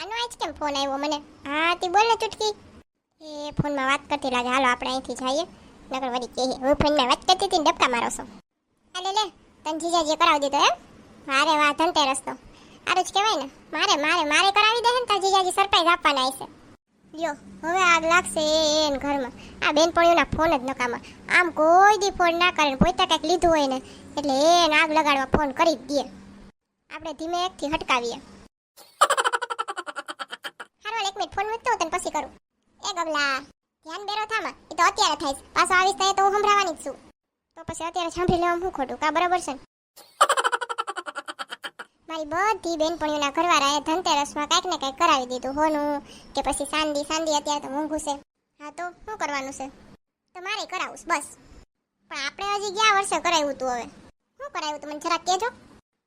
આનો આજ કેમ ફોન આવ્યો મને? હા, તી બોલ ને ચૂટકી. એ ફોનમાં વાત કરતી લાગે. હાલો, આપણે અહીંથી જઈએ. નકર વળી કે હું ફોનમાં વાત કરતી હતી ડબકા મારો છો. અલે લે તન જીજાજી કરાવી દીધો એમ? મારે વાહ ધનતેરસ તો આરું જ કહેવાય ને, મારે મારે મારે કરાવી દે ને, તાર જીજાજી સરપ્રાઈઝ આપવાના આવશે લ્યો, હવે આગ લાગશે એને ઘરમાં. આ બેનપણીઓના ફોન જ નકામા. આમ કોઈ દી ફોન ના કરે પોતે કંઈક લીધું હોય ને, એટલે એને આગ લગાડવા ફોન કરી જ દે. આપણે ધીમે એકથી હટકાવીએ. ફોન મૂકતો તને પછી કરું. એ ગગલા ધ્યાન બેરો થામાં. એ તો અત્યારે થાય છે. પાછો આવીશ તો તો હું સંભળાવાની જ છું. તો પછી અત્યારે સાંભળી લેવા હું ખોટું? કા બરાબર છે મારી બધી બેનપણીઓના ઘરવાળાએ ધનતેરસમાં કાંઈક ને કાંઈક કરાવી દીધું, હોનું, કે પછી સાંદી સાંદી અત્યારે તો મોંઘું છે. હા, તો શું કરવાનું છે? તો મારે કરાવું બસ. પણ આપણે હજી ગયા વર્ષે કરાવ્યું તું હવે. શું કરાવ્યું તું, મને જરાક કહેજો?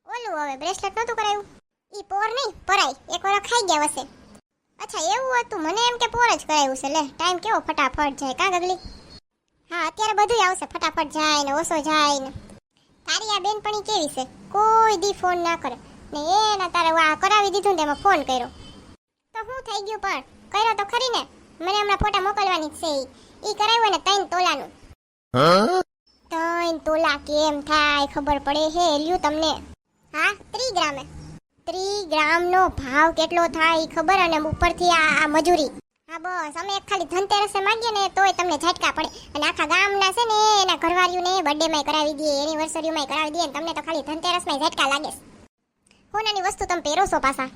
ઓલું હવે બ્રેસલેટ નહોતું કરાવ્યું? ઈ પોર નહીં પરાય એક વાર ખાઈ ગયા હશે અચ્છા એવું હતું. મને એમ કે પોર જ કરાયું છે. લે ટાઈમ કેવો ફટાફટ જાય. કા ગગલી? હા અત્યારે બધું આવશે. ફટાફટ જાય ને ઓછો જાય ને. તારી આ બેનપણી કેવી છે? કોઈ દી ફોન ના કરે. ને એના તારે આ કરાવી દીધું ને એમાં ફોન કર્યો. તો હું થઈ ગયું પણ? કર્યો તો ખરી ને? મને હમણાં ફોટા મોકલવાની છે ઈ. ઈ કરાવ્યું ને ત્રણ તોલાનું. ત્રણ તોલા કેમ થાય? ખબર પડે હે લ્યું તમને. હા ત્રી ગ્રામે ત્રી ગ્રામનો ભાવ કેટલો થાય એ ખબર? અને ઉપરથી આ મજૂરી. હા, બસ. અમે ખાલી ધનતેરસે માંગીએ ને તોય તમને ઝટકા પડે. અને આખા ગામના છે ને, એના ઘરવાળીઓને બર્થડેમાં કરાવી દઈએ એનિવર્સરીમાં કરાવી દઈએ તમને તો ખાલી ધનતેરસમાં ઝટકા લાગે હોનાની વસ્તુ તમે પહેરો છો પાછા.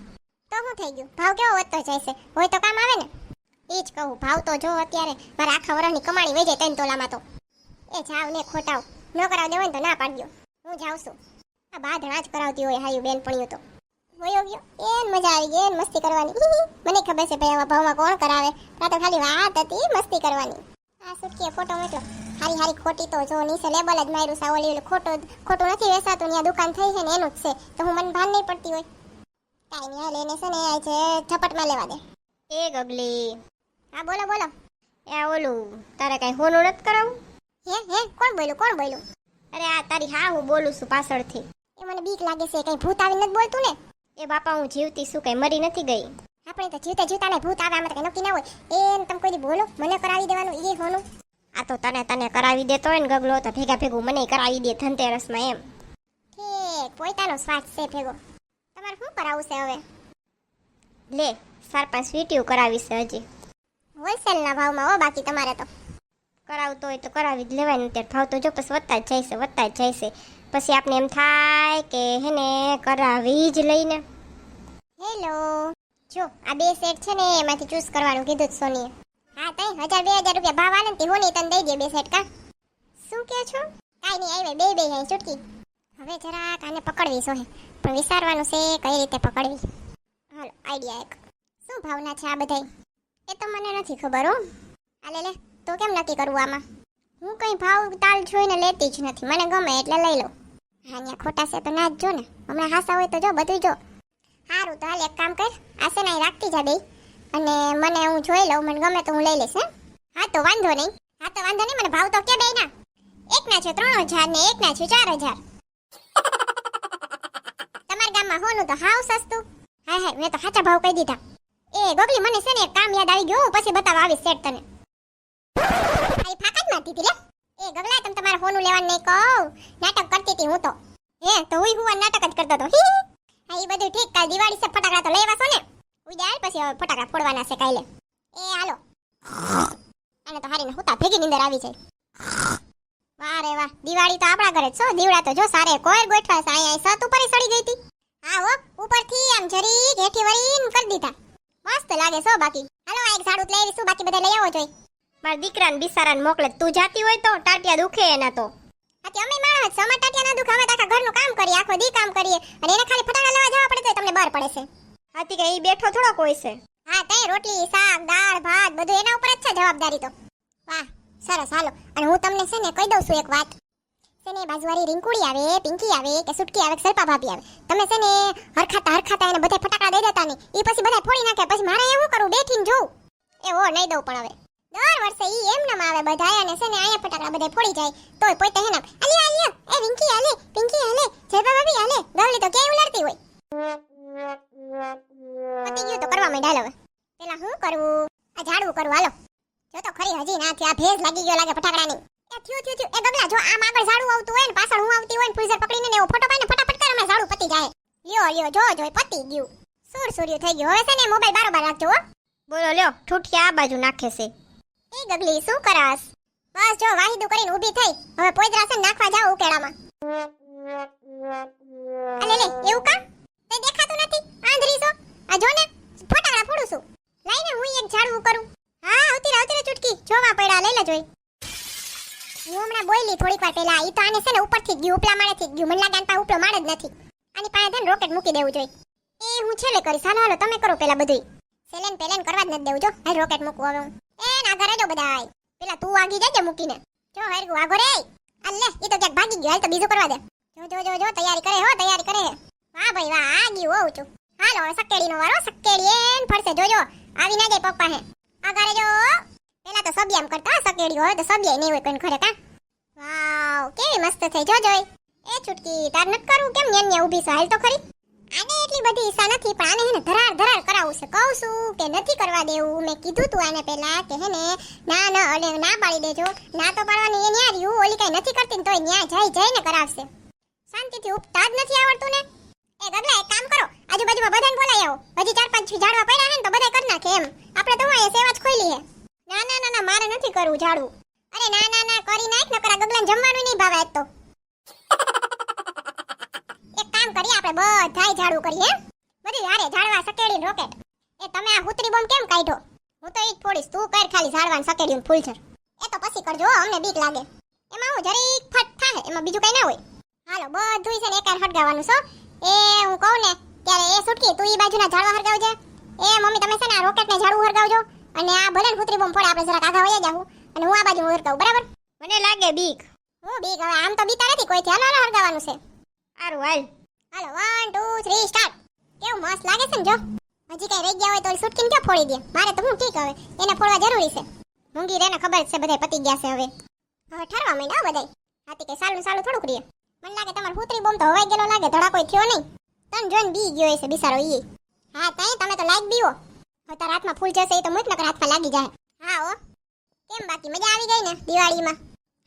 તો શું થઈ ગયું? ભાવ કેવો વધતો જાય છે? હોય તો કામ આવે ને? એ જ કહું, ભાવ તો જો અત્યારે મારા આખા વરસની કમાણી વહી જાય ત્રણ તોલામાં તો. એ જાવ ને ખોટાવ. ન કરાવ દેવાય તો ના પાડજો હું જાઉં છું. આ બાધણા જ કરાવતી હોય હાયું બેનપણીઓ તો. એન મજા આવી ગઈ, એન મસ્તી કરવાની. મને ખબર છે ભાઈ ભાવમાં કોણ કરાવે? આ તો ખાલી વાત હતી, મસ્તી કરવાની. આ સુટકીએ ફોટો મોકલો હારી હારી ખોટી તો જો નીચે લેબલ જ માર્યું સા ઓલી ખોટો, ખોટું નથી ત્યાં દુકાન થઈ છે ને એનું જ છે. તો હું મને ભાન નહીં પડતી હોય. કાંઈ નહીં છે ને, આ ઝપટમાં લેવા દે. એ ગગલી. હા, બોલો બોલો. એ ઓલું, તારે કાંઈ હોનું નથી કરાવું હે હે, કોણ બોલ્યું કોણ બોલ્યું? અરે આ તારી હા, હું બોલું છું પાછળથી. એ મને બીક લાગે છે કઈ ભૂત આવી નથી બોલતું ને? એ બાપા, હું જીવતી શું કઈ મરી નથી ગઈ. આપણે તો જીવતા જીવતા ને ભૂત આવે, આમાં તો નક્કી ના હોય. એમ તમે કોઈ બોલો મને કરાવી દેવાનું એ હોનું? આ તો તને તને કરાવી દેતો હોય ને ગગલો, તો ભેગા ભેગું મને કરાવી દે ધનતેરસમાં એમ. ઠીક પોતાનો સ્વાર્થ છે ભેગો. તમારે શું કરાવવું છે હવે? લે ચાર પાંચ વીટીઓ કરાવી છે હજી. હોલસેલના ભાવમાં હો બાકી તમારે તો. કરાવતો હોય તો કરાવી જ લેવાય ને ત્યારે ભાવ તો જો પછી વધતા જ જાય છે, વધતા જ જાય છે. પછી આપણે એમ થાય કે હેને કરાવી જ લઈને. હેલો જો, આ બે સેટ છે ને, એમાંથી ચૂઝ કરવાનું કીધું જ સોનીએ. હા, તઈ હજાર બે હજાર રૂપિયા ભાવ આવે ને, તે હોની તને દઈ દે બે સેટ કા? શું કે છો? કાંઈ નહીં આવી બે બે અહીં ચૂટકી. હવે જરાક આને પકડવી સોહે. પણ વિચારવાનું છે કઈ રીતે પકડવી. હાલો આઈડિયા એક. શું ભાવના છે આ બધાય? એ તો મને નથી ખબર હો. આલે લે તો કેમ નક્કી કરવું આમાં? હું કઈ ભાવ તાલ જોઈને લેતી જ નથી. મને ગમે એટલે લઈ લો હા ખોટા છે તો ના જ જો ને. હમણાં હાસા હોય તો જો બધું જો. સારું તો હાલ એક કામ કર. આસે નહીં રાખતી જા બે અને મને હું જોઈ લઉં, મને ગમે તો હું લઈ લઈશ, હે? તો વાંધો નહીં. હા, તો વાંધો નહીં, મને ભાવ તો કે બે ના. એકના છે ત્રણ હજાર ને એકના છે ચાર હજાર. તમારા ગામમાં હોનું તો હાવ સસ્તું. હા હા મેં તો સાચા ભાવ કહી દીધા. એ, ગોગલી, મને છે ને એક કામ યાદ આવી ગયું, હું પછી બતાવવા આવીશ સેટ તને. આ ઈ ફાકા જ મારતી એ ગગલા તમ તમારા ફોનું લેવાનું નહીં કહું. નાટક કરતી હતી હું તો. હે, તો હું હું નાટક જ કરતો હતો. હા એ બધું ઠીક, કાલ દિવાળી છે, ફટાકડા તો લેવા છો ને? ઉજાડ પછી હવે ફટાકડા ફોડવાના છે કાલે. એ, હાલો. અને તો હારીને હુતા ભેગી નીંદર આવી જાય. વાહ રે વાહ, દિવાળી તો આપણા ઘરે છો દીવડા તો જો સારે કોઈ ગોઠવા છે, અહીંયા સત ઉપર સડી ગઈ હતી. હા, હો, ઉપરથી આમ જરી ઘેઠી વળીને કરી દીધા. મસ્ત લાગે છો બાકી. હાલો, આ એક ઝાડુ લઈ આવીશું, બાકી બધા લઈ આવો જોઈ મારા દીકરાને બિસારાને મોકલે તું જાતી હોય તો ટાટિયા દુખે એના તો. આથી અમે માણસ છે અમારા ટાટિયા ના દુખે અમે તો આખા ઘરનું કામ કરીએ આખો દી કામ કરીએ. અને એને ખાલી ફટાકડા લેવા જવા પડે તો તમને બહાર પડે છે. હાથી કે ઈ બેઠો થોડો કોઈ છે. હા તે રોટલી શાક દાળ ભાત બધું એના ઉપર જ છે જવાબદારી તો. વાહ સરસ હાલો. અને હું તમને છે ને કહી દઉં છું એક વાત. છે ને બાજુવાળી રિંકુડી આવે પિંકી આવે કે સુટકી આવે કે સલપા ભાભી આવે. તમે છે ને હરખાતા હરખાતા એને બધા ફટાકડા દઈ દેતા ને એ પછી બધા ફોડી નાખે પછી મારે એવું કરું બેઠીને જોઉં. એવો નહીં દઉં પણ હવે. દર વર્ષે ઈ એમ નામ આવે બધા અને છે ને આયા ફટાકડા બધા ફોડી જાય. તોય પોતે હે ને, અલી અલી એ વિંકી આલે પિંકી આલે જયબા ભાભી આલે ગવલી તો ક્યાંય ઉલાડતી હોય? પતિ ગયું તો કરવા ઠરવા હવે. પેલા શું કરવું આ ઝાડવું કરવું હાલો. જો તો ખરી, હજી ના થયા, ભેજ લાગી ગયો લાગે ફટાકડાની. એ થયું થયું થયું. એ ગગલા, જો આમ આગળ ઝાડવું આવતું હોય ને, પાછળ હું આવતી હોય ને ફ્રીઝર પકડીને એવો ફોટો પાડીને ફટાફટ કર ઝાડવું પતી જાય. લ્યો લ્યો, જો જો પતી ગયું. સુર સુર્યું થઈ ગયું. હવે છે ને મોબાઈલ બારોબાર રાખજો, હો. બોલો, લ્યો, ઠૂઠિયા આ બાજુ નાખે છે. એ ગગલી, શું કરાસ બસ જો, વાહિદુ કરીને ઊભી થઈ. હવે પોઈદરા નાખવા જાવ ઉકેડામાં. અલે, લે, એવું કા? તે દેખાતું નથી? આંધરી છો? આ જો ને, ફટાકડા ફોડું છું. લઈને હું એક ઝાડવું કરું. હા આવતી રહે આવતી રહે ચૂટકી. જોવા પડ્યા, લઈ લેજો હું હમણાં બોયલી થોડીક વાર પહેલા. ઈ તો આને છે ને ઉપરથી ગયું, ઉપલા માળેથી ગયું. મને લાગે આને ઉપલો માળ જ નથી. આની પાસે છે ને રોકેટ મૂકી દેવું જોઈએ. એ હું છેલ્લે કરીશ. હાલો હાલો, તમે કરો પેલા બધું સેલેન પેલેન કરવા જ નથી દેવું. જો, હાલ રોકેટ મૂકવું હવે હું. ના ઘરે જો બધાય. પેલા તું વાગી જજે મૂકીને. જો હરગુ આગો રે. અલ્લે એ તો ક્યાંક ભાગી ગયો. હાલ તો બીજું કરવા દે. જો જો જો જો, તૈયારી કરે હો, તૈયારી કરે વાહ ભાઈ વાહ, આ ગયું હોઉં છું. હાલો, હવે સકેડીનો વારો, સકેડી એન ફરશે. જોજો આવી ના જાય પપ્પા હે. આગળ જો. પેલા તો સબ્યામ કરતા, સકેડી હોય તો સબિયાય નહીં હોય કોઈને ઘરે કા. વાવ, કેવી મસ્ત થઈ. જોજો એ છૂટકી તાર નત કરું કેમ ન્યા ન્યા છે? હાલ તો ખરી. આને એટલી બધી ઈચ્છા નથી, પણ આને હેને ધરાર ધરાર કરાવવું છે. કહું છું કે નથી કરવા દેવું. મેં કીધું તું આને પહેલા કે હેને, ના ના અને ના પાડી દેજો. ના તો પાડવાની એ ન્યા રહ્યું. ઓલી કઈ નથી કરતી તોય ન્યા જઈ જઈને કરાવશે. શાંતિથી ઉપતા જ નથી આવડતું ને. એ ગગલા, એક કામ કરો. આજુબાજુમાં બધાને બોલાઈ આવો. હજી ચાર પાંચ ઝાડવા પડ્યા હે ને તો બધા કરી નાખે એમ. આપણે તો અહીંયા સેવા જ ખોલી હે. ના ના ના મારે નથી કરવું ઝાડવું. અરે ના ના ના, કરી નાખ, નકરા ગગલાને જમવાનું નહીં ભાવે તો. કામ કરીએ આપણે બધાય ઝાડુ કરીએ? બધી હારે ઝાડવા સકેડી રોકેટ એ તમે આ હુતરી બોમ્બ કેમ કાઢ્યો હું તો ઈ ફોડીશ તું કર ખાલી ઝાડવાન સકેડી ફૂલછર એ તો પછી કરજો અમને બીક લાગે. એમાં હું જરીક ફટ થાય એમાં બીજું કઈ ના હોય. હાલો બધું છે ને એકાર હટગાવાનું છો એ હું કહું ને ત્યારે એ સુટકી તું ઈ બાજુના ઝાડવા હરગાવજે. એ મમ્મી તમે છે ને આ રોકેટને ઝાડવું હરગાવજો. અને આ ભલે હુતરી બોમ્બ ફોડે આપણે જરાક આગા વયા જાહું. અને હું આ બાજુ હરગાવું બરાબર? મને લાગે બીક. હું બીક હવે આમ તો બીતા નથી કોઈ ધ્યાન હાલો હરગાવાનું છે. સારું હાલ. હાલો વન ટુ થ્રી સ્ટાર્ટ કેવું મસ્ત લાગે છે ને જો? હજી કઈ રહી ગયા હોય તો સુટકીને ક્યાં ફોડી દે? મારે તો હું ઠીક હવે? એને ફોડવા જરૂરી છે. મૂંગી રેને ખબર છે બધા પતી ગયા છે હવે. હવે ઠરવા માંડ્યા હો બધાય. હાથી કે સાલું સાલું થોડુંક રીએ. મને લાગે તમારો ફૂતરી બોમ તો હવાઈ ગયેલો લાગે, ધડાકો થયો નહીં. તન જોઈને બી ગયો હશે બિસારો ઈ. હા, તઈ તમે તો લાઈક બીવો. હવે તારા હાથમાં ફૂલ જશે એ તો મૂક, નકર હાથમાં લાગી જાય. હા ઓ કેમ બાકી મજા આવી ગઈ ને દિવાળીમાં?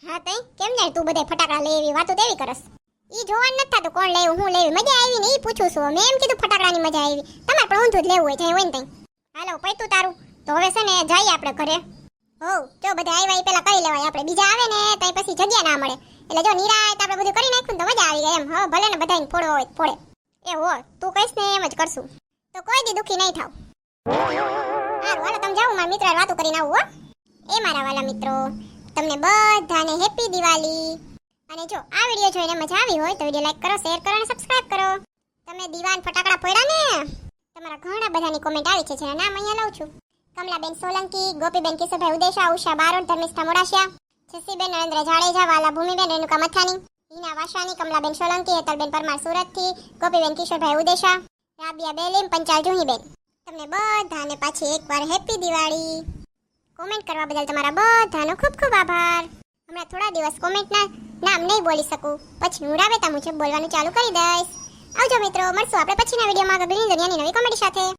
હા, તઈ? કેમ જાય તું બધે ફટાકડા લે એવી વાતો તેવી કરસ? ઈ જોવાનું નથી થતું કોણ લેવું હું લેવી મજા આવી ને પૂછું છું મેં એમ કીધું ફટાકડાની મજા આવી. તમારે પણ ઊંધું જ લેવું હોય, જાય હોય ને હાલો, પૈતું તારું. તો હવે છે ને જઈએ આપણે ઘરે. હો જો બધા આવ્યા એ પેલા કરી લેવાય. આપણે બીજા આવે ને, તઈ પછી જગ્યા ના મળે. એટલે જો નિરાયત આપણે બધું કરી નાખ્યું તો મજા આવી ગઈ એમ. હવે ભલે ને બધાને ફોડો હોય ફોડે. એ હો, તું કહીશ ને એમ જ કરશું. તો કોઈ દી દુખી નહીં થાવ. સારું હાલો, તમે જાઓ, મારા મિત્ર વાતો કરીને આવું, હો. એ મારા વાલા મિત્રો. તમને બધાને હેપી દિવાળી. અને જો આ વીડિયો જોઈને મજા આવી હોય તો વીડિયો લાઈક કરો, શેર કરો અને સબસ્ક્રાઇબ કરો. તમે દીવાન ફટાકડા ફોડ્યા ને? તમારા ઘણા બધાની કોમેન્ટ આવી છે, જેના નામ અહીંયા લઉં છું. કમલાબેન સોલંકી, ગોપીબેન કિશોરભાઈ ઉદેશા, ઉષા બારોટ ધર્મિષ્ઠા મોડાશિયા જસીબેન નરેન્દ્ર જાડેજા, વાલા ભૂમિબેન રેણુકા મથાની, હિના વાસાની કમલાબેન સોલંકી, હેતલબેન પરમાર સુરતથી, ગોપીબેન કિશોરભાઈ ઉદેશા, રાબિયા બેલીમ, પંચાલ જુહીબેન. તમને બધાને પાછી એકવાર હેપી દિવાળી. કોમેન્ટ કરવા બદલ તમારા બધાનો ખૂબ ખૂબ આભાર. હમણાં થોડા દિવસ કોમેન્ટના નામ નહીં બોલી શકું. પછી હું રાબેતા મુજબ બોલવાનું ચાલુ કરી દઈશ. આવજો મિત્રો, મળશું આપણે પછીના વિડીયોમાં આગળ દુનિયાની નવી કોમેડી સાથે.